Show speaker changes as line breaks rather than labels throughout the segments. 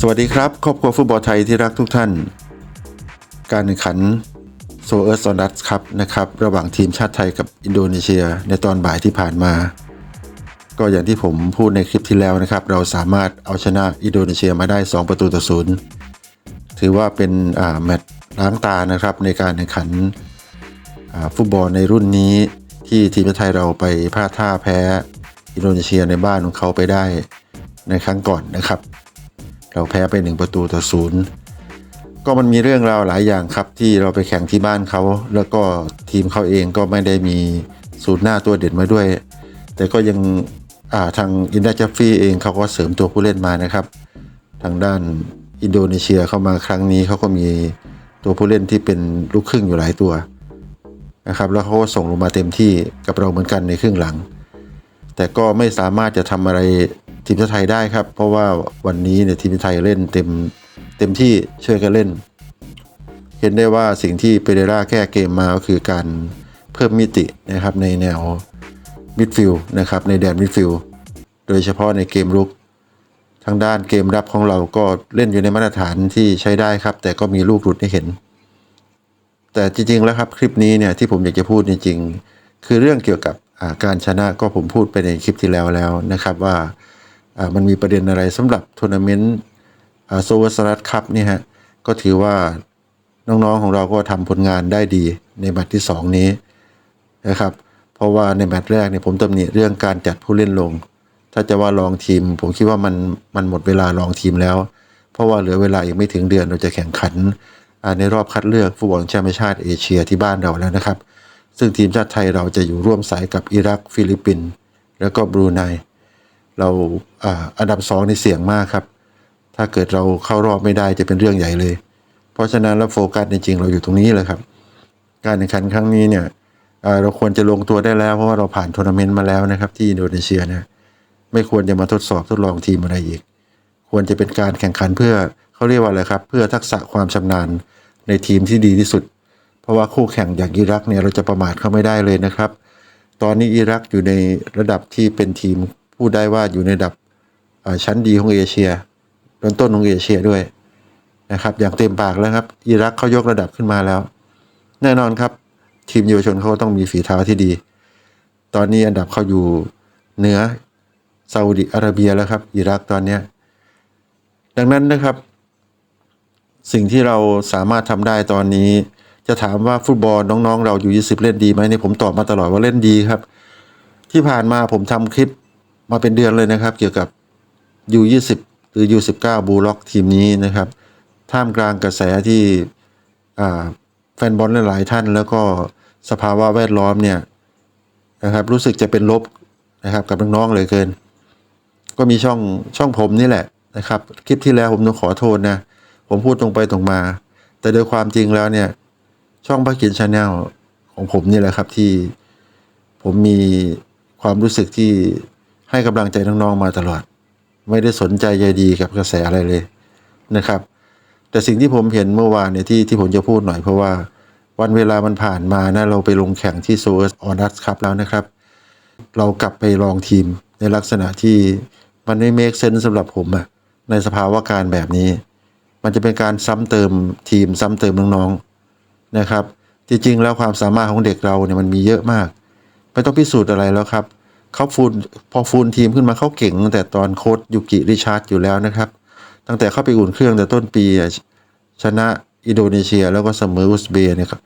สวัสดีครับครอบครัวฟุตบอลไทยที่รักทุกท่าน การแข่งขันโซเอิร์สอนัสครับนะครับ ระหว่างทีมชาติไทยกับอินโดนีเซียในตอนบ่ายที่ผ่านมา ก็อย่างที่ผมพูดในคลิปที่แล้วนะครับ เราสามารถเอาชนะอินโดนีเซียมาได้ 2 ประตูต่อศูนย์ถือว่าเป็นแมตช์ล้างตานะครับในการแข่งขันฟุตบอลในรุ่นนี้ที่ทีมชาติไทยเราไปพลาดท่าแพ้อินโดนีเซียในบ้านของเขาไปได้ ในครั้งก่อนนะครับ เราแพ้ไปหนึ่งประตูต่อศูนย์ก็มันมีเรื่องราวหลายอย่างครับ ที่เราไปแข่งที่บ้านเขา แล้วก็ทีมเขาเองก็ไม่ได้มีศูนย์หน้าตัวเด่นมาด้วย แต่ก็ยังาทางอินดาจัฟฟี่เองเขาก็เสริมตัวผู้เล่นมานะครับ ทางด้านอินโดนีเซียเข้ามาครั้งนี้เขาก็มีตัวผู้เล่นที่เป็นลูกครึ่งอยู่หลายตัวนะครับ แล้วเขาก็ส่งลงมาเต็มที่กับเราเหมือนกันในครึ่งหลัง แต่ก็ไม่สามารถจะทำอะไร ทีมชาติไทยได้ครับ เพราะว่าวันนี้เนี่ยทีมชาติไทยเล่นเต็มเต็มที่ช่วยกันเล่น เห็นได้ว่าสิ่งที่เปเรราแก้เกมมาก็คือการเพิ่มมิตินะครับในแนวมิดฟิลด์นะครับในแดนมิดฟิลด์โดยเฉพาะในเกมรุกทางด้านเกมรับของเราก็เล่นอยู่ในมาตรฐานที่ใช้ได้ครับ แต่ก็มีลูกหลุดให้เห็น แต่จริง ๆ แล้วครับคลิปนี้เนี่ยที่ผมอยากจะพูดจริง ๆ คือเรื่องเกี่ยวกับการชนะก็ผมพูดไปในคลิปที่แล้วแล้วนะครับว่า มันมีประเด็นอะไรสำหรับทัวร์นาเมนต์โซเวอร์สลัดคัพเนี่ยฮะก็ถือว่าน้องๆของเราก็ทำผลงานได้ดีในแมตช์ที่ 2 นี้นะครับเพราะว่าในแมตช์แรกเนี่ยผมตำหนิเรื่องการจัดผู้เล่นลง ถ้าจะว่าลองทีม ผมคิดว่ามันมันหมดเวลาลองทีมแล้ว เพราะว่าเหลือเวลาอีกไม่ถึงเดือนเราจะแข่งขันในรอบคัดเลือกฟุตบอลแชมเปี้ยนชาติเอเชียที่บ้านเราแล้วนะครับ ซึ่งทีมชาติไทยเราจะอยู่ร่วมสายกับอิรักฟิลิปปินส์แล้วก็บรูไน เราอันดับสองในเสี่ยงมากครับ ถ้าเกิดเราเข้ารอบไม่ได้จะเป็นเรื่องใหญ่เลย เพราะฉะนั้นแล้วโฟกัสจริงๆเราอยู่ตรงนี้เลยครับ การแข่งขันครั้งนี้เนี่ยเราควรจะลงตัวได้แล้วเพราะว่าเราผ่านทัวร์นาเมนต์มาแล้วนะครับ ที่อินโดนีเซียนะไม่ควรจะมาทดสอบทดลองทีมอะไรอีก ควรจะเป็นการแข่งขันเพื่อเขาเรียกว่าอะไรครับ เพื่อทักษะความชำนาญในทีมที่ดีที่สุด เพราะว่าคู่แข่งอย่างอิรักเนี่ยเราจะประมาทเขาไม่ได้เลยนะครับ ตอนนี้อิรักอยู่ในระดับที่เป็นทีม พูดได้ว่าอยู่ในระดับชั้นดีของเอเชียต้นต้นของเอเชียด้วยนะครับ อย่างเต็มปากแล้วครับ อิรักเขายกระดับขึ้นมาแล้ว แน่นอนครับ ทีมเยาวชนเขาต้องมีฝีเท้าที่ดี ตอนนี้อันดับเขาอยู่เหนือซาอุดิอาระเบียแล้วครับอิรักตอนนี้ดังนั้นนะครับ สิ่งที่เราสามารถทำได้ตอนนี้ จะถามว่าฟุตบอลน้องๆ เราอยู่ 20 เล่นดีไหมเนี่ยผมตอบมาตลอดว่าเล่นดีครับ ที่ผ่านมาผมทำคลิป มาเป็นเดือนเลยนะครับ เกี่ยวกับ U20 หรือ U19 บูล็อกทีมนี้นะครับ ท่ามกลางกระแสที่แฟนบอลหลายๆท่าน แล้วก็สภาวะแวดล้อมเนี่ยนะครับ รู้สึกจะเป็นลบนะครับกับน้องๆเลยเกิน ก็มีช่องช่องผมนี่แหละนะครับ คลิปที่แล้วผมต้องขอโทษนะ ผมพูดตรงไปตรงมา แต่โดยความจริงแล้วเนี่ย ช่องพักกินชาแนลของผมนี่แหละครับที่ผมมีความรู้สึกที่ ให้กำลังใจน้องๆมาตลอด ไม่ได้สนใจใยดีกับกระแสอะไรเลยนะครับ แต่สิ่งที่ผมเห็นเมื่อวานเนี่ยที่ที่ผมจะพูดหน่อยเพราะว่าวันเวลามันผ่านมานะเราไปลงแข่งที่โซเอสออนัสครับแล้วนะครับ เรากลับไปลองทีมในลักษณะที่มันไม่เมคเซนส์สำหรับผมอะในสภาวะการแบบนี้ มันจะเป็นการซ้ำเติมทีมซ้ำเติมน้องๆนะครับ จริงๆแล้วความสามารถของเด็กเราเนี่ยมันมีเยอะมาก ไม่ต้องพิสูจน์อะไรแล้วครับ เขาฟูนพอฟูนทีมขึ้นมาเขาเก่งตั้งแต่ตอนโค้ชยูกิริชาร์ดอยู่แล้วนะครับ ตั้งแต่เข้าไปอุ่นเครื่องแต่ต้นปีชนะอินโดนีเซียแล้วก็เสมออุซเบย์เนี่ยครับ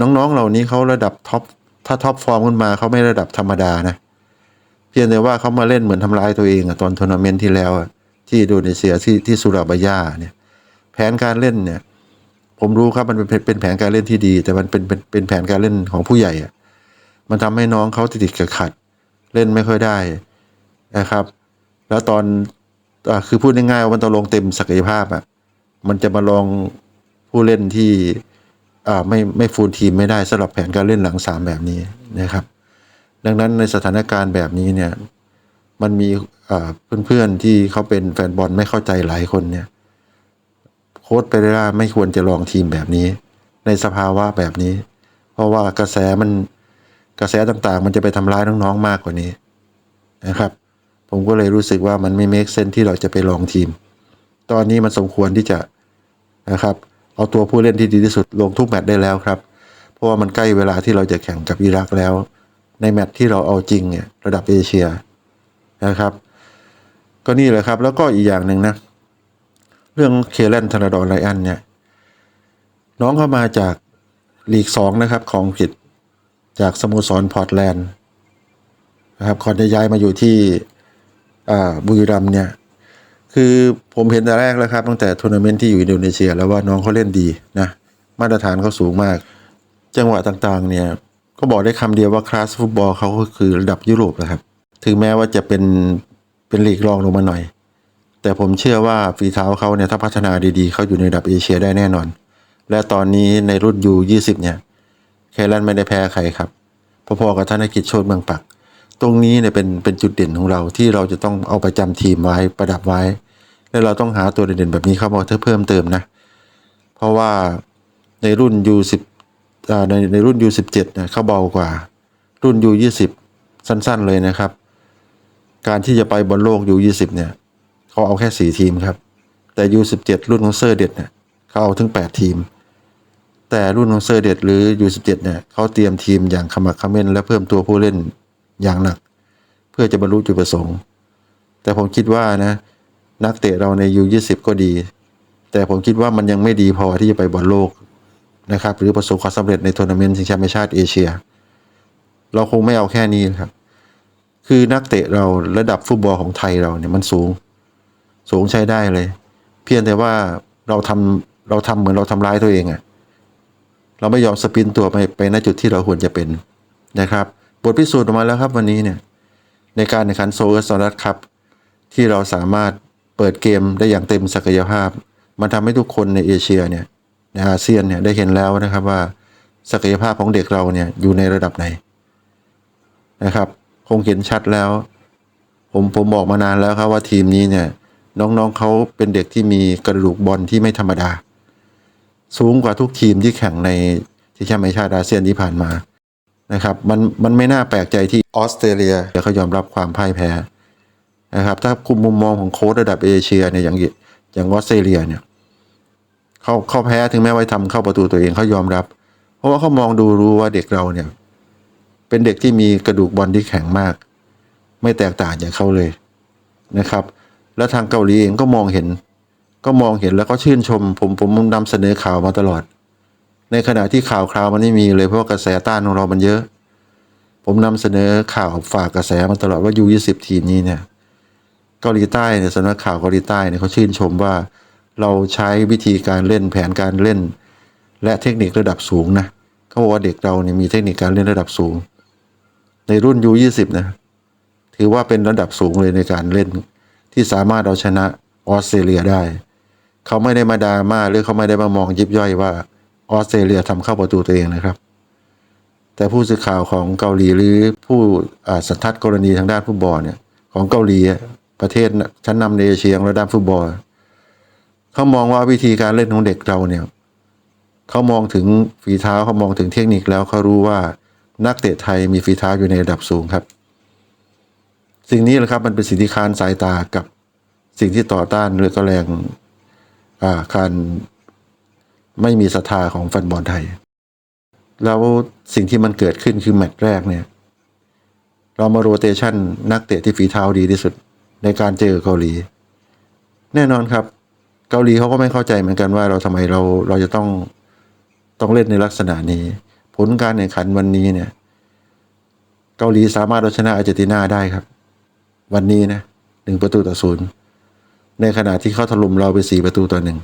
น้องๆเหล่านี้เขาระดับท็อปถ้าท็อปฟอร์มขึ้นมาเขาไม่ระดับธรรมดานะเพียงแต่ว่าเขามาเล่นเหมือนทำร้ายตัวเองอะตอนทัวร์นาเมนต์ที่แล้วที่อินโดนีเซียที่ที่สุราบายาเนี่ยแผนการเล่นเนี่ยผมรู้ครับมันเป็นเป็นแผนการเล่นที่ดี แต่มันเป็นเป็นเป็นแผนการเล่นของผู้ใหญ่อะมันทำให้น้องเขาติดติดขัดขัด เล่นไม่ค่อยได้นะครับ แล้วตอนอคือพูดง่ายๆว่ามันต้องลงเต็มศักยภาพอะมันจะมาลองผู้เล่นที่อ่าไม่ไม่ฟูลทีมไม่ได้สำหรับแผนการเล่นหลังสามแบบนี้นะครับ ดังนั้นในสถานการณ์แบบนี้เนี่ยมันมีอ่าเพื่อนๆที่เขาเป็นแฟนบอลไม่เข้าใจหลายคนเนี่ยโค้ชเปเรราไม่ควรจะลองทีมแบบนี้ ในสภาวะแบบนี้ เพราะว่ากระแสมัน กระแสต่างๆ มันจะไปทำร้ายน้องๆมากกว่านี้นะครับ ผมก็เลยรู้สึกว่ามันไม่เมคเซนที่เราจะไปลองทีม ตอนนี้มันสมควรที่จะนะครับ เอาตัวผู้เล่นที่ดีที่สุดลงทุกแมตช์ได้แล้วครับ เพราะว่ามันใกล้เวลาที่เราจะแข่งกับอิรักแล้ว ในแมตช์ที่เราเอาจริงเนี่ยระดับเอเชียนะครับ ก็นี่แหละครับแล้วก็อีกอย่างหนึ่งนะเรื่องเคเลนธนาดอนไลอันเนี่ยน้องเข้ามาจากลีกสองนะครับของอังกฤษ จากสโมสรพอร์ตแลนด์นะครับก่อนจะย้ายมาอยู่ที่บุรีรัมเนี่ยคือผมเห็นแต่แรกแล้วครับ ตั้งแต่ทัวร์นาเมนต์ที่อยู่อินโดนีเซีย แล้วว่าน้องเขาเล่นดีนะมาตรฐานเขาสูงมาก จังหวะต่างๆเนี่ยก็บอกได้คำเดียวว่าคลาสฟุตบอลเขาก็คือระดับยุโรปนะครับ ถึงแม้ว่าจะเป็นเป็นลีกรองลงมาหน่อย แต่ผมเชื่อว่าฝีเท้าเขาเนี่ยถ้าพัฒนาดีๆเขาอยู่ในระดับเอเชียได้แน่นอน และตอนนี้ในรุ่นยู20เนี่ย แคลันไม่ได้แพ้ใครครับพอๆกับธนกิจโชตเมืองปัก ตรงนี้เนี่ยเป็นเป็นจุดเด่นของเราที่เราจะต้องเอาประจำทีมไว้ประดับไว้ และเราต้องหาตัวเด่นๆแบบนี้เข้ามาเพิ่มเติมนะ เพราะว่าในรุ่น U10 ในในรุ่น U17 เนี่ยเขาเบากว่า รุ่น U20 สั้นๆเลยนะครับ การที่จะไปบอลโลก U20 เนี่ยเขาเอาแค่ 4 ทีมครับ แต่ U17 รุ่นของเซอร์เด็ดเนี่ยเขาเอาถึง 8 ทีม แต่รุ่นของเซอร์เด็ดหรือ U17 เจ็ดเนี่ยเขาเตรียมทีมอย่างขมักขม้นและเพิ่มตัวผู้เล่นอย่างหนัก เพื่อจะบรรลุจุดประสงค์ แต่ผมคิดว่านะ นักเตะเราใน U20 ก็ดี แต่ผมคิดว่ามันยังไม่ดีพอที่จะไปบอลโลกนะครับ หรือประสบความสำเร็จในทัวร์นาเมนต์ชิงแชมป์ชาติเอเชีย เราคงไม่เอาแค่นี้ครับ คือนักเตะเราระดับฟุตบอลของไทยเราเนี่ยมันสูง สูงใช้ได้เลย เพียงแต่ว่าเราทำเราทำเหมือนเราทำร้ายตัวเองอะ เราไม่ยอมสปินตัวไปไปณจุดที่เราควรจะเป็นนะครับ บทพิสูจน์ออกมาแล้วครับวันนี้เนี่ยในการแข่งขันโซเอสอรัสครับ ที่เราสามารถเปิดเกมได้อย่างเต็มศักยภาพ มันทำให้ทุกคนในเอเชียเนี่ยในอาเซียนเนี่ยได้เห็นแล้วนะครับว่าศักยภาพของเด็กเราเนี่ยอยู่ในระดับไหนนะครับ คงเห็นชัดแล้ว ผมผมบอกมานานแล้วครับว่าทีมนี้เนี่ยน้องๆเขาเป็นเด็กที่มีกระดูกบอลที่ไม่ธรรมดา สูงกว่าทุกทีมที่แข่งในที่แชมป์เอเชียอาเซียนที่ผ่านมานะครับมันมันไม่น่าแปลกใจที่ออสเตรเลียเขายอมรับความพ่ายแพ้นะครับถ้าคุมมุมมองของโค้ชระดับเอเชียเนี่ยอย่างอย่างออสเตรเลียเนี่ยเขาเขาแพ้ถึงแม้ว่าทำเข้าประตูตัวเองเขายอมรับ เพราะว่าเขามองดูรู้ว่าเด็กเราเนี่ย เป็นเด็กที่มีกระดูกบอลที่แข็งมาก ไม่แตกต่างจากเขาเลยนะครับ แล้วทางเกาหลีเองก็มองเห็น ก็มองเห็นแล้วก็ชื่นชม ผมผมนำเสนอข่าวมาตลอด ในขณะที่ข่าวคราวมันไม่มีเลยเพราะกระแสต้านของเรามันเยอะ ผมนำเสนอข่าวฝากกระแสมาตลอดว่ายูยี่สิบทีมนี้เนี่ยเกาหลีใต้เนี่ยสำนักข่าวเกาหลีใต้เนี่ยเขาชื่นชมว่า เราใช้วิธีการเล่นแผนการเล่น และเทคนิคระดับสูงนะเขาบอกว่าเด็กเราเนี่ยมีเทคนิคการเล่นระดับสูง ในรุ่นยูยี่สิบนะถือว่าเป็นระดับสูงเลยในการเล่น ที่สามารถเอาชนะออสเตรเลียได้ เขาไม่ได้มาดราม่าหรือเขาไม่ได้มามองยิบย่อยว่าออสเตรเลียทำเข้าประตูตัวเองนะครับ แต่ผู้สื่อข่าวของเกาหลีหรือผู้สันทัดกรณีทางด้านฟุตบอลเนี่ยของเกาหลีประเทศชั้นนำในเอเชียระดับฟุตบอลเขามองว่าวิธีการเล่นของเด็กเราเนี่ยเขามองถึงฝีเท้าเขามองถึงเทคนิคแล้วเขารู้ว่านักเตะไทยมีฝีเท้าอยู่ในระดับสูงครับ สิ่งนี้แหละครับมันเป็นสิ่งที่ค้านสายตากับสิ่งที่ต่อต้านเรือก็แรง การไม่มีศรัทธาของแฟนบอลไทย แล้วสิ่งที่มันเกิดขึ้นคือแมตช์แรกเนี่ย เรามาโรเตชันนักเตะที่ฝีเท้าดีที่สุดในการเจอเกาหลี แน่นอนครับ เกาหลีเขาก็ไม่เข้าใจเหมือนกันว่าเราทำไมเราเราจะต้องต้องเล่นในลักษณะนี้ ผลการแข่งขันวันนี้เนี่ย เกาหลีสามารถเอาชนะอาร์เจนตินาได้ครับ วันนี้นะหนึ่งประตูต่อศูนย์ ในขณะที่เขาถล่มเราไปสี่ประตูต่อหนึ่ง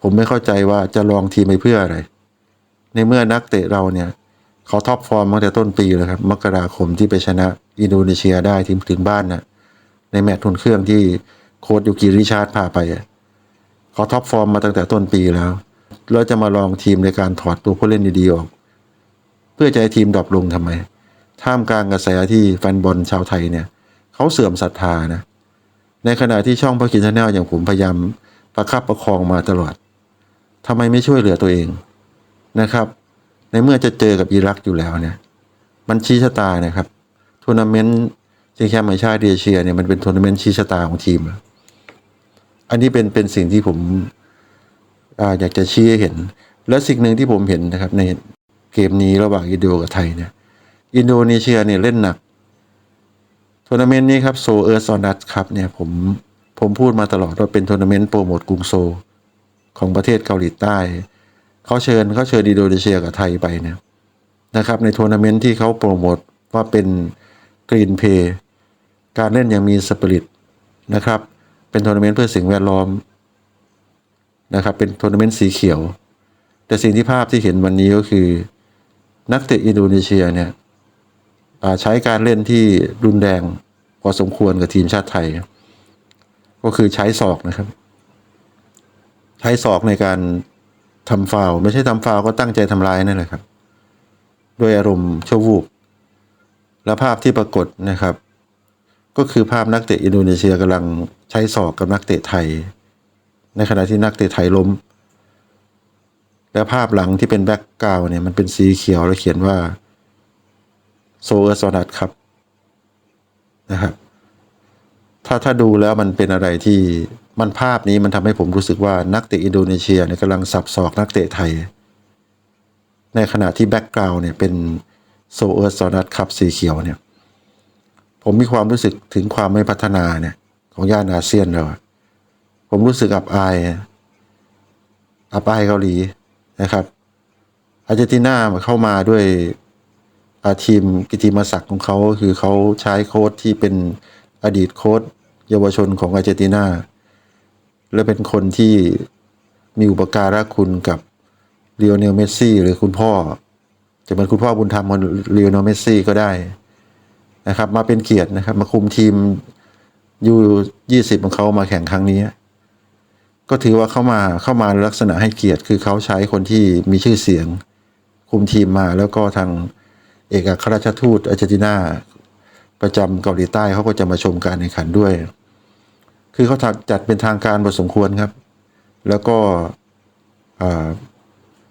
ผมไม่เข้าใจว่าจะลองทีมไปเพื่ออะไร ในเมื่อนักเตะเราเนี่ย เขาท็อปฟอร์มมาตั้งแต่ต้นปีแล้วครับ มกราคมที่ไปชนะอินโดนีเซียได้ทีมถึงบ้านนะในแมตช์ทุนเครื่องที่โค้ชยูกิริชาร์ดพาไปเขาท็อปฟอร์มมาตั้งแต่ต้นปีแล้ว แล้วจะมาลองทีมในการถอดตัวผู้เล่นดีๆออก เพื่อจะให้ทีมดรอปลงทำไม ท่ามกลางกระแสที่แฟนบอลชาวไทยเนี่ย เขาเสื่อมศรัทธานะ ในขณะที่ช่องพระกินชาแนลอย่างผมพยายามประคับประคองมาตลอดทำไมไม่ช่วยเหลือตัวเองนะครับ ในเมื่อจะเจอกับอิรักอยู่แล้วเนี่ย มันชี้ชะตานะครับทัวร์นาเมนต์ชิงแชมป์ชาติเอเชียเนี่ยมันเป็นทัวร์นาเมนต์ชี้ชะตาของทีม อันนี้เป็นเป็นสิ่งที่ผมออยากจะชี้ให้เห็น และสิ่งหนึ่งที่ผมเห็นนะครับในเกมนี้ระหว่างอินโดกับไทยเนี่ย อินโดนีเซียเนี่ยเล่นหนัก ทัวร์นาเมนต์นี้ครับโซเออร์ซอนัสครับเนี่ยผมผมพูดมาตลอดว่าเป็นทัวร์นาเมนต์โปรโมทกรุงโซลของประเทศเกาหลีใต้เขาเชิญเขาเชิญอินโดนีเซียกับไทยไปเนี่ยนะครับในทัวร์นาเมนต์ที่เขาโปรโมทว่าเป็นกรีนเพย์การเล่นอย่างมีสปิริตนะครับ เป็นทัวร์นาเมนต์เพื่อสิ่งแวดล้อมนะครับเป็นทัวร์นาเมนต์สีเขียว แต่สิ่งที่ภาพที่เห็นวันนี้ก็คือ นักเตะอินโดนีเซียเนี่ย ใช้การเล่นที่รุนแรงพอสมควรกับทีมชาติไทย ก็คือใช้ศอกนะครับ ใช้ศอกในการทำฟาวไม่ใช่ทำฟาวก็ตั้งใจทำร้ายนั่นแหละครับด้วยอารมณ์ชั่ววูบและภาพที่ปรากฏนะครับ ก็คือภาพนักเตะอินโดนีเซียกำลังใช้ศอกกับนักเตะไทย ในขณะที่นักเตะไทยล้ม และภาพหลังที่เป็นแบ็กกราวด์เนี่ยมันเป็นสีเขียวแล้วเขียนว่า โซเออร์ซอนัทครับนะครับถ้าถ้าดูแล้วมันเป็นอะไรที่มันภาพนี้มันทำให้ผมรู้สึกว่านักเตะอินโดนีเซียเนี่ยกำลังสับสอกนักเตะไทย ในขณะที่แบ็กกราวน์เนี่ยเป็นโซเออร์ซอนัทครับสีเขียวเนี่ยผมมีความรู้สึกถึงความไม่พัฒนาเนี่ยของย่านอาเซียนเราผมรู้สึกอับอาย อับอายเกาหลีนะครับอาร์เจนตินาเข้ามาด้วย ทีมกิติมศักดิ์ของเขาคือเขาใช้โค้ชที่เป็นอดีตโค้ชเยาวชนของอาร์เจนตินา และเป็นคนที่มีอุปการะคุณกับเลียวเนลเมสซี่หรือคุณพ่อ จะเป็นคุณพ่อบุญธรรมของเลียวเนลเมสซี่ก็ได้นะครับ มาเป็นเกียรตินะครับ มาคุมทีมยูยี่สิบของเขามาแข่งครั้งนี้ ก็ถือว่าเข้ามาเข้ามาลักษณะให้เกียรติ คือเขาใช้คนที่มีชื่อเสียง คุมทีมมาแล้วก็ทาง เอกอัครราชทูตอาร์เจนตินาประจำเกาหลีใต้เขาก็จะมาชมการแข่งขันด้วย คือเขาจัดเป็นทางการพอสมควรครับ แล้วก็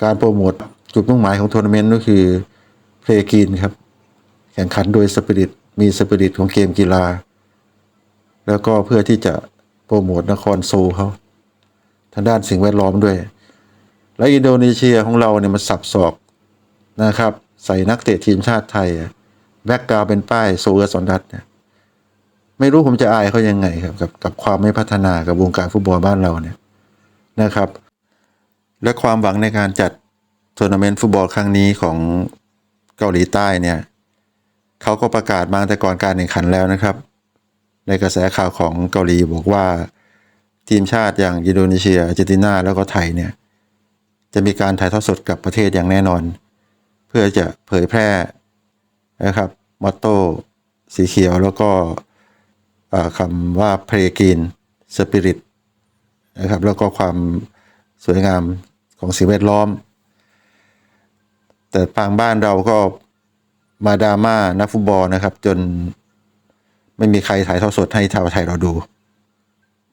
การโปรโมทจุดมุ่งหมายของทัวร์นาเมนต์ก็คือเพลย์กีนครับ แข่งขันโดยสปิริตมีสปิริตของเกมกีฬา แล้วก็เพื่อที่จะโปรโมทนครโซลเขาทางด้านสิ่งแวดล้อมด้วย และอินโดนีเซียของเราเนี่ยมันสับสอกนะครับ ใส่นักเตะทีมชาติไทยแบ็กกราวเป็นป้ายโซเอร์สอนดัตเนี่ยไม่รู้ผมจะอายเขายังไงครับกับกับความไม่พัฒนากับวงการฟุตบอลบ้านเราเนี่ยนะครับ และความหวังในการจัดทัวร์นาเมนต์ฟุตบอลครั้งนี้ของเกาหลีใต้เนี่ยเขาก็ประกาศมาแต่ก่อนการแข่งขันแล้วนะครับ ในกระแสข่าวของเกาหลีบอกว่าทีมชาติอย่างอินโดนีเซียอาร์เจนตินาแล้วก็ไทยเนี่ยจะมีการถ่ายทอดสดกับประเทศอย่างแน่นอน พื่อจะเผยแพร่นะครับมอตโต้สีเขียวแล้วก็คำว่าเพลกินสปิริตนะครับแล้วก็ความสวยงามของสิ่งแวดล้อม แต่ทางบ้านเราก็มาดราม่านักฟุตบอลนะครับ จนไม่มีใครถ่ายทอดสดให้ชาวไทยเราดู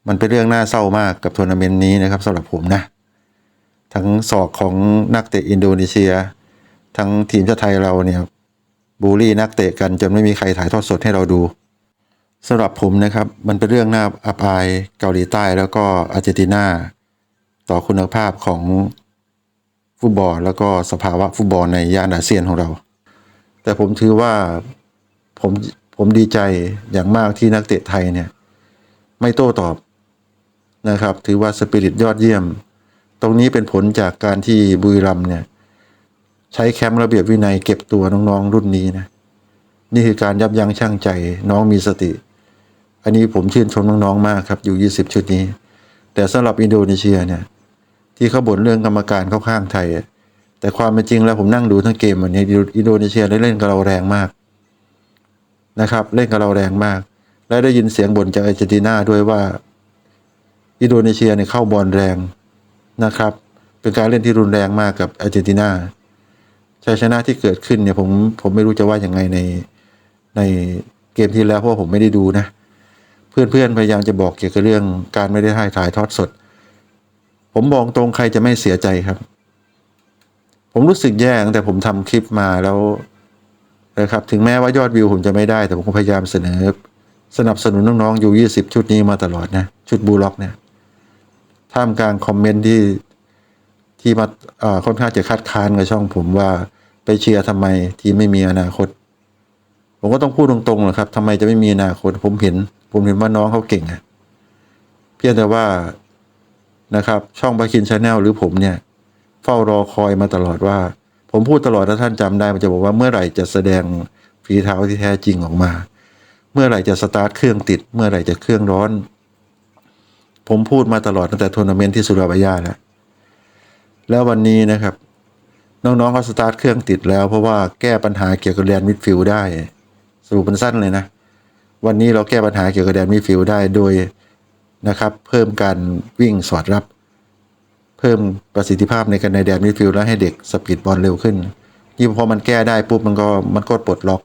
มันเป็นเรื่องน่าเศร้ามากกับทัวร์นาเมนต์นี้นะครับสำหรับผมนะ ทั้งศอกของนักเตะอินโดนีเซีย ทั้งทีมชาติไทยเราเนี่ยบูลลี่นักเตะกันจนไม่มีใครถ่ายทอดสดให้เราดูสำหรับผมนะครับมันเป็นเรื่องน่าอับอายเกาหลีใต้แล้วก็อาร์เจนตินาต่อคุณภาพของฟุตบอลแล้วก็สภาวะฟุตบอลในย่านอาเซียนของเรา แต่ผมถือว่าผมผมดีใจอย่างมากที่นักเตะไทยเนี่ยไม่โต้ตอบนะครับ ถือว่าสปิริตยอดเยี่ยม ตรงนี้เป็นผลจากการที่บุรีรัมเนี่ย ใช้แคมป์ระเบียบวินัยเก็บตัวน้องๆรุ่นนี้นะ นี่คือการยับยั้งชั่งใจ น้องมีสติ อันนี้ผมชื่นชมน้องๆมากครับอยู่ 20 ชุดนี้ แต่สำหรับอินโดนีเซียเนี่ย ที่เขาบ่นเรื่องกรรมการเข้าข้างไทย แต่ความเป็นจริงแล้วผมนั่งดูทั้งเกมวันนี้อินโดนีเซียได้เล่นกับเราแรงมากนะครับ เล่นกับเราแรงมาก และได้ยินเสียงบ่นจากอาร์เจนตินาด้วยว่าอินโดนีเซียเนี่ยเข้าบอลแรงนะครับ เป็นการเล่นที่รุนแรงมากกับอาร์เจนตินา ชัยชนะที่เกิดขึ้นเนี่ยผมผมไม่รู้จะว่าอย่างไงในในเกมที่แล้วเพราะผมไม่ได้ดูนะ เพื่อนๆพยายามจะบอกเกี่ยวกับเรื่องการไม่ได้ถ่ายถ่ายทอดสด ผมบอกตรงใครจะไม่เสียใจครับ ผมรู้สึกแย่ตั้งแต่ผมทำคลิปมาแล้วนะครับถึงแม้ว่ายอดวิวผมจะไม่ได้ แต่ผมก็พยายามเสนอ สนับสนุนน้องๆอยู่ 20 ชุดนี้มาตลอดนะ ชุดบูล็อกเนี่ยท่ามกลางคอมเมนต์ที่ ที่มาค่อนข้างจะคัดค้านกับช่องผมว่าไปเชียร์ทำไมทีมไม่มีอนาคต ผมก็ต้องพูดตรงๆนะครับทำไมจะไม่มีอนาคต ผมเห็น ผมเห็นว่าน้องเขาเก่งอะเพียงแต่ว่านะครับ ช่องบาคินชาแนลหรือผมเนี่ย เฝ้ารอคอยมาตลอดว่า ผมพูดตลอดถ้าท่านจำได้มันจะบอกว่าเมื่อไหร่จะแสดงฝีเท้าที่แท้จริงออกมา เมื่อไหร่จะสตาร์ทเครื่องติด เมื่อไหร่จะเครื่องร้อน ผมพูดมาตลอดตั้งแต่ทัวร์นาเมนต์ที่สุราบายาแล้ว แล้ววันนี้นะครับ น้องๆเขาสตาร์ทเครื่องติดแล้วเพราะว่าแก้ปัญหาเกี่ยวกับแดนมิดฟิลด์ได้ สรุปเป็นสั้นเลยนะ วันนี้เราแก้ปัญหาเกี่ยวกับแดนมิดฟิลด์ได้โดยนะครับ เพิ่มการวิ่งสอดรับ เพิ่มประสิทธิภาพในการในแดนมิดฟิลด์และให้เด็กสปีดบอลเร็วขึ้นที่พอมันแก้ได้ปุ๊บมันก็มันก็ปลดล็อก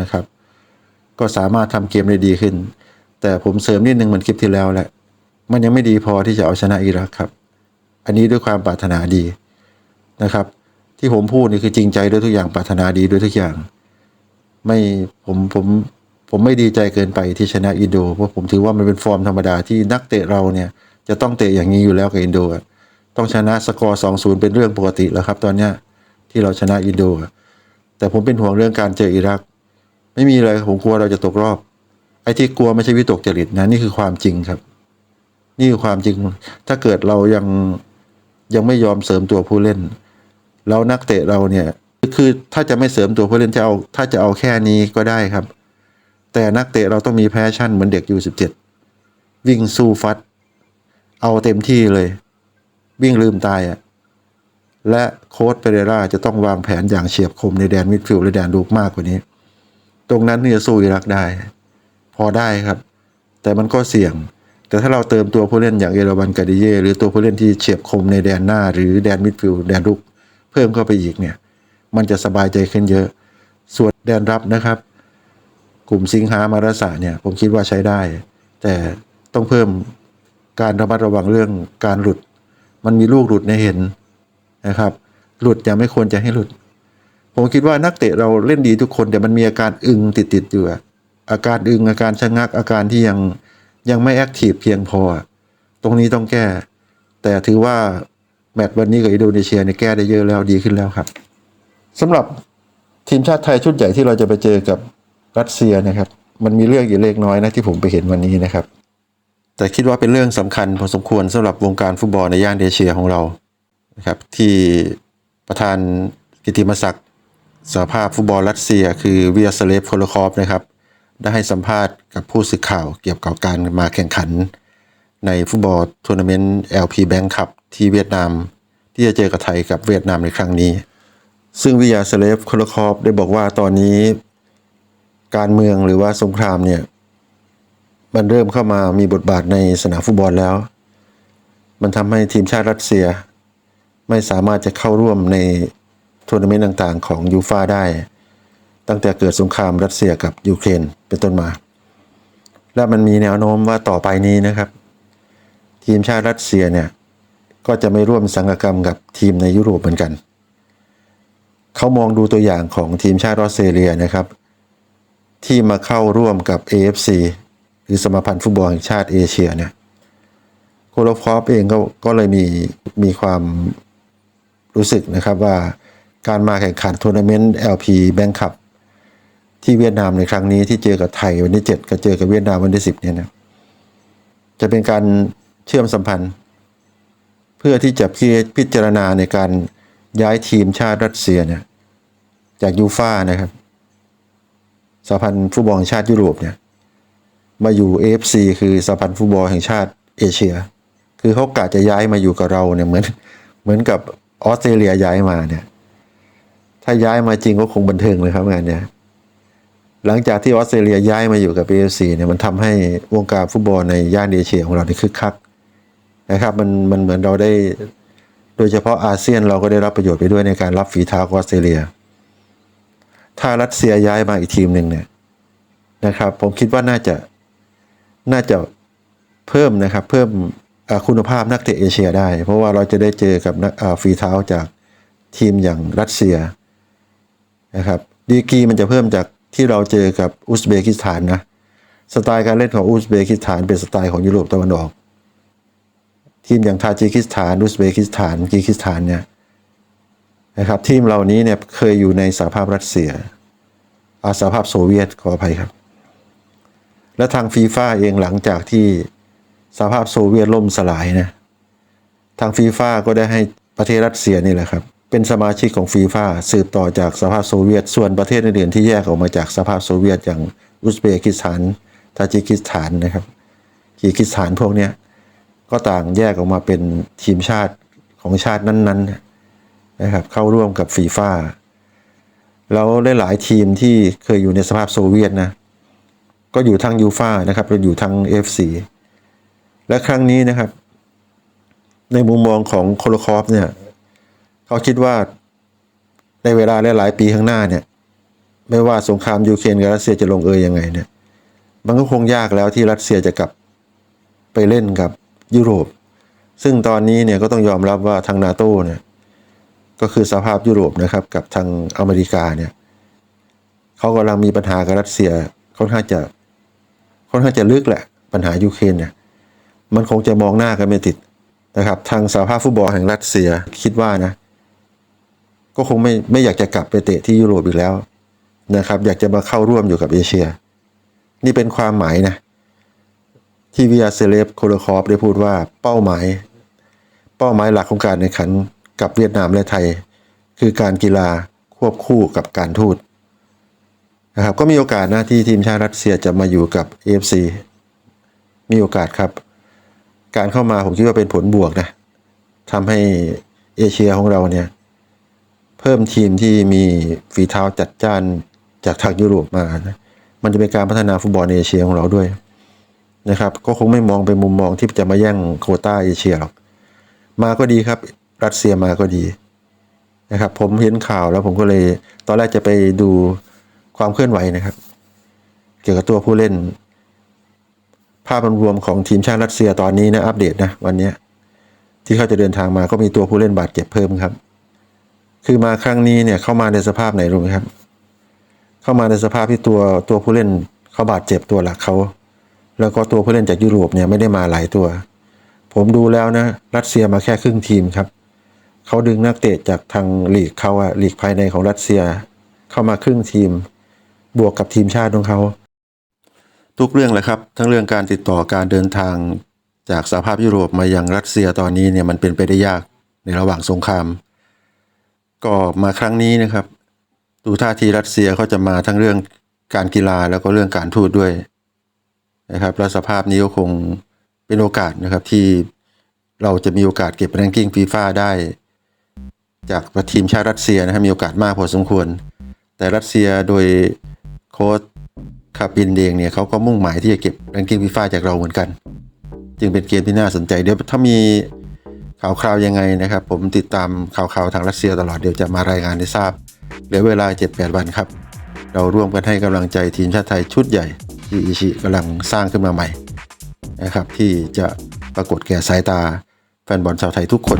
นะครับ ก็สามารถทำเกมได้ดีขึ้น แต่ผมเสริมนิดนึงเหมือนคลิปที่แล้วแหละ มันยังไม่ดีพอที่จะเอาชนะอิรักครับ อันนี้ด้วยความปรารถนาดีนะครับ ที่ผมพูดนี่คือจริงใจด้วยทุกอย่างปรารถนาดีด้วยทุกอย่าง ไม่ผมผมผมไม่ดีใจเกินไปที่ชนะอินโดเพราะผมถือว่ามันเป็นฟอร์มธรรมดาที่นักเตะเราเนี่ย จะต้องเตะอย่างนี้อยู่แล้วกับอินโดต้องชนะสกอร์สองศูนย์เป็นเรื่องปกติแล้วครับ ตอนเนี้ยที่เราชนะอินโดแต่ผมเป็นห่วงเรื่องการเจออิรัก ไม่มีอะไรผมกลัวเราจะตกรอบ ไอ้ที่กลัวไม่ใช่วิตกจริตนะนี่คือความจริงครับ นี่คือความจริง ถ้าเกิดเรายัง ยังไม่ยอมเสริมตัวผู้เล่น แล้วนักเตะเราเนี่ยคือถ้าจะไม่เสริมตัวผู้เล่นจะเอาถ้าจะเอาแค่นี้ก็ได้ครับ แต่นักเตะเราต้องมีแพชชั่นเหมือนเด็กอยู่สิบเจ็ดวิ่งสู้ฟัด เอาเต็มที่เลย วิ่งลืมตายอะ่ะและโค้ชเปเรราจะต้องวางแผนอย่างเฉียบคมในแดนมิดฟิลด์และแดนลูกมากกว่านี้ ตรงนั้นเนี่ยสู้อิรักได้ พอได้ครับ แต่มันก็เสี่ยง แต่ถ้าเราเติมตัวผู้เล่นอย่างเอราบันกาดิเย่หรือตัวผู้เล่นที่เฉียบคมในแดนหน้า หรือแดนมิดฟิลด์แดนรุก เพิ่มเข้าไปอีกเนี่ย มันจะสบายใจขึ้นเยอะ ส่วนแดนรับนะครับ กลุ่มสิงหามาราสาเนี่ย ผมคิดว่าใช้ได้ แต่ต้องเพิ่มการระมัดระวังเรื่องการหลุด มันมีลูกหลุดในเห็นนะครับ หลุดยังไม่ควรจะให้หลุด ผมคิดว่านักเตะเราเล่นดีทุกคนแต่มันมีอาการอึงติดๆอยู่อะอาการอึงอาการชะงักอาการที่ยัง ยังไม่แอคทีฟเพียงพอ ตรงนี้ต้องแก้ แต่ถือว่าแมตช์วันนี้กับอินโดนีเซียเนี่ยแก้ได้เยอะแล้วดีขึ้นแล้วครับสำหรับทีมชาติไทยชุดใหญ่ที่เราจะไปเจอกับรัสเซียนะครับ มันมีเรื่องอยู่เล็กน้อยนะที่ผมไปเห็นวันนี้นะครับ แต่คิดว่าเป็นเรื่องสำคัญพอสมควรสำหรับวงการฟุตบอลในย่านเอเชียของเรานะครับ ที่ประธานกิติมศักดิ์สหภาพฟุตบอลรัสเซีย คือเวียสเลฟโคโลคอฟนะครับ ได้ให้สัมภาษณ์กับผู้สื่อข่าวเกี่ยวกับการมาแข่งขัน ในฟุตบอลทัวร์นาเมนต์ LP Bank Cup ที่เวียดนาม ที่จะเจอกับไทยกับเวียดนามในครั้งนี้ ซึ่งวิยาสเลฟคลคอฟได้บอกว่าตอนนี้ การเมืองหรือว่าสงครามเนี่ยมันเริ่มเข้ามามีบทบาทในสนามฟุตบอลแล้ว มันทำให้ทีมชาติรัสเซีย ไม่สามารถจะเข้าร่วมในทัวร์นาเมนต์ต่างๆ ของยูฟาได้ ตั้งแต่เกิดสงครามรัสเซียกับยูเครนเป็นต้นมา และมันมีแนวโน้มว่าต่อไปนี้นะครับ ทีมชาติรัสเซียเนี่ยก็จะไม่ร่วมสังกกรรมกับทีมในยุโรปเหมือนกัน เขามองดูตัวอย่างของทีมชาติออสเตรเลียนะครับ ที่มาเข้าร่วมกับ AFC หรือสมาพันธ์ฟุตบอลแห่งชาติเอเชียเนี่ยโคโลฟอฟเองก็ก็เลยมีมีความรู้สึกนะครับว่าการมาแข่งขันทัวร์นาเมนต์ LP Bank Cup ที่เวียดนามในครั้งนี้ที่เจอกับไทยวันที่ 7กับเจอกับเวียดนามวันที่ 10เนี่ยนะจะเป็นการเชื่อมสัมพันธ์ เพื่อที่จะพิจารณาในการย้ายทีมชาติรัสเซียเนี่ยจากยูฟ่านะครับสหพันธ์ฟุตบอลชาติยุโรปเนี่ยมาอยู่ AFC คือสหพันธ์ฟุตบอลแห่งชาติเอเชีย คือเขากะจะย้ายมาอยู่กับเราเนี่ยเหมือนเหมือนกับออสเตรเลียย้ายมาเนี่ยถ้าย้ายมาจริงก็คงบันเทิงเลยครับงานเนี่ย หลังจากที่ออสเตรเลียย้ายมาอยู่กับ AFC เนี่ยมันทำให้วงการฟุตบอลในย่านเอเชียของเราเนี่ยคึกคักนะครับมันมันเหมือนเราได้โดยเฉพาะอาเซียนเราก็ได้รับประโยชน์ไปด้วยในการรับฝีเท้าออสเตรเลีย ถ้ารัสเซียย้ายมาอีกทีมหนึ่งเนี่ยนะครับ ผมคิดว่าน่าจะน่าจะเพิ่มนะครับเพิ่มคุณภาพนักเตะเอเชียได้ เพราะว่าเราจะได้เจอกับนักฝีเท้าจากทีมอย่างรัสเซียนะครับดีกีมันจะเพิ่มจาก ที่เราเจอกับอุซเบกิสถานนะสไตล์การเล่นของอุซเบกิสถานเป็นสไตล์ของยุโรปตะวันออก ทีมอย่างทาจิกิสถานอุซเบกิสถานกีกิสถานเนี่ยนะครับทีมเหล่านี้เนี่ยเคยอยู่ในสหภาพรัสเซียอาสหภาพโซเวียตขออภัยครับ และทางฟีฟ่าเองหลังจากที่สหภาพโซเวียตล่มสลายนะทางฟีฟ่าก็ได้ให้ประเทศรัสเซียนี่แหละครับ เป็นสมาชิกของฟีฟ่าสืบต่อจากสหภาพโซเวียต ส่วนประเทศอื่นๆที่แยกออกมาจากสหภาพโซเวียตอย่างอุซเบกิสถานทาจิกิสถานนะครับกีกิสถานพวกเนี้ยก็ต่างแยกออกมาเป็นทีมชาติของชาตินั้น ๆนะครับ เข้าร่วมกับฟีฟ่าแล้วหลายๆทีมที่เคยอยู่ในสภาพโซเวียตนะก็อยู่ทั้งยูฟ่านะครับอยู่ทั้ง FC และครั้งนี้นะครับ ในมุมมองของโคโลคอฟเนี่ย เขาคิดว่าในเวลาหลายๆปีข้างหน้าเนี่ย ไม่ว่าสงครามยูเครนกับรัสเซียจะลงเอยยังไงเนี่ย มันก็คงยากแล้วที่รัสเซียจะกลับไปเล่นกับยุโรป ซึ่งตอนนี้เนี่ยก็ต้องยอมรับว่าทางนาโต้เนี่ยก็คือสภาพยุโรปนะครับกับทางอเมริกาเนี่ยเขากำลังมีปัญหากับรัสเซียค่อนข้างจะค่อนข้างจะลึกแหละปัญหายูเครนเนี่ยมันคงจะมองหน้ากันไม่ติดนะครับ ทางสหภาพฟุตบอลแห่งรัสเซียคิดว่านะ ก็คงไม่ไม่อยากจะกลับไปเตะที่ยุโรปอีกแล้วนะครับ อยากจะมาเข้าร่วมอยู่กับเอเชีย นี่เป็นความหมายนะ ที่วิยาเซเลฟโคโลคอฟได้พูดว่าเป้าหมาย เป้าหมายหลักของการแข่งขันกับเวียดนามและไทย คือการกีฬาควบคู่กับการทูตนะครับก็มีโอกาสนะที่ทีมชาติรัสเซียจะมาอยู่กับ AFC มีโอกาสครับ การเข้ามาผมคิดว่าเป็นผลบวกนะทำให้เอเชียของเราเนี่ย เพิ่มทีมที่มีฝีเท้าจัดจ้านจากทางยุโรปมานะมันจะเป็นการพัฒนาฟุตบอลในเอเชียของเราด้วยนะครับ ก็คงไม่มองเป็นมุมมองที่จะมาแย่งโควต้าเอเชียหรอก มาก็ดีครับ รัสเซียมาก็ดีนะครับ ผมเห็นข่าวแล้วผมก็เลย ตอนแรกจะไปดูความเคลื่อนไหวนะครับ เกี่ยวกับตัวผู้เล่น ภาพรวมของทีมชาติรัสเซียตอนนี้นะอัปเดตนะวันนี้ที่เขาจะเดินทางมาก็มีตัวผู้เล่นบาดเจ็บเพิ่มครับ คือมาครั้งนี้เนี่ยเข้ามาในสภาพไหนรู้ไหมครับ เข้ามาในสภาพที่ตัวตัวผู้เล่นเขาบาดเจ็บตัวหลักเขาแล้วก็ตัวผู้เล่นจากยุโรปเนี่ยไม่ได้มาหลายตัว ผมดูแล้วนะ รัสเซียมาแค่ครึ่งทีมครับเขาดึงนักเตะจากทางลีกเขาอะลีกภายในของรัสเซีย เข้ามาครึ่งทีม บวกกับทีมชาติของเขาทุกเรื่องแหละครับ ทั้งเรื่องการติดต่อการเดินทางจากสหภาพยุโรปมายังรัสเซียตอนนี้เนี่ยมันเป็นไปได้ยากในระหว่างสงคราม ก็มาครั้งนี้นะครับ ดูท่าทีรัสเซียเขาจะมาทั้งเรื่องการกีฬาแล้วก็เรื่องการทูตด้วยนะครับและสภาพนี้ก็คงเป็นโอกาสนะครับที่เราจะมีโอกาสเก็บแรงกิ้งฟีฟ่าได้ จากทีมชาติรัสเซียนะครับมีโอกาสมากพอสมควร แต่รัสเซียโดยโค้ชคาปินเองเนี่ยเขาก็มุ่งหมายที่จะเก็บแรงกิ้งฟีฟ่าจากเราเหมือนกัน จึงเป็นเกมที่น่าสนใจเดี๋ยวถ้ามี ข่าวคราวยังไงนะครับ ผมติดตามข่าวคราวทางรัสเซียตลอดเดี๋ยวจะมารายงานให้ทราบเหลือเวลา 7-8 วันครับ เราร่วมกันให้กำลังใจทีมชาติไทยชุดใหญ่ที่อิชิกำลังสร้างขึ้นมาใหม่นะครับที่จะปรากฏแก่สายตาแฟนบอลชาวไทยทุกคน